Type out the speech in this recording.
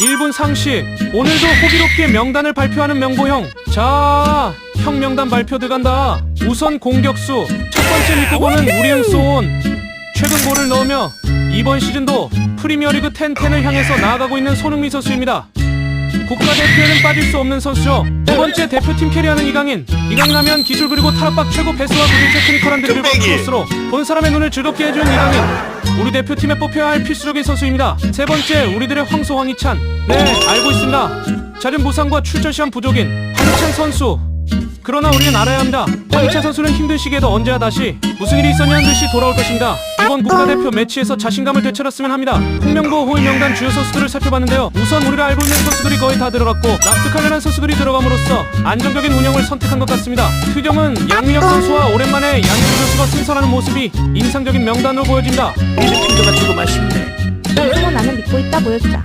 1분 상시 오늘도 호기롭게 명단을 발표하는 명보형. 자, 형 명단 발표 들어간다. 우선 공격수. 첫 번째 믿고 보는 우리은 소온. 최근 골을 넣으며 이번 시즌도 프리미어리그 10-10을 향해서 나아가고 있는 손흥민 선수입니다 국가대표에는 빠질 수 없는 선수죠. 두 번째 대표팀 캐리하는 이강인. 이강인 하면 기술 그리고 탈압박 최고 패스와 구질 테크니컬한 드리블과 크로스로 본 사람의 눈을 즐겁게 해주는 이강인. 우리 대표팀에 뽑혀야 할 필수적인 선수입니다. 세 번째 우리들의 황소 황희찬. 네 알고 있습니다. 자른 부상과 출전 시간 부족인 황희찬 선수 그러나 우리는 알아야 합니다. 황희찬 선수는 힘든 시기에도 언제나 다시 무슨 일이 있었냐 는 듯이 돌아올 것입니다. 이번 국가대표 매치에서 자신감을 되찾았으면 합니다. 홍명보 호위 명단 주요 선수들을 살펴봤는데요. 우선 우리가 알고 있는 선수들이 거의 다 들어갔고 납득할 만한 선수들이 들어감으로써 안정적인 운영을 선택한 것 같습니다. 표정은 양민혁 선수와 오랜만에 양준 선수가 승선하는 모습이 인상적인 명단으로 보여진다. 미드필더가 조금 아쉽네. 그래도 나는 믿고 있다 보여주자.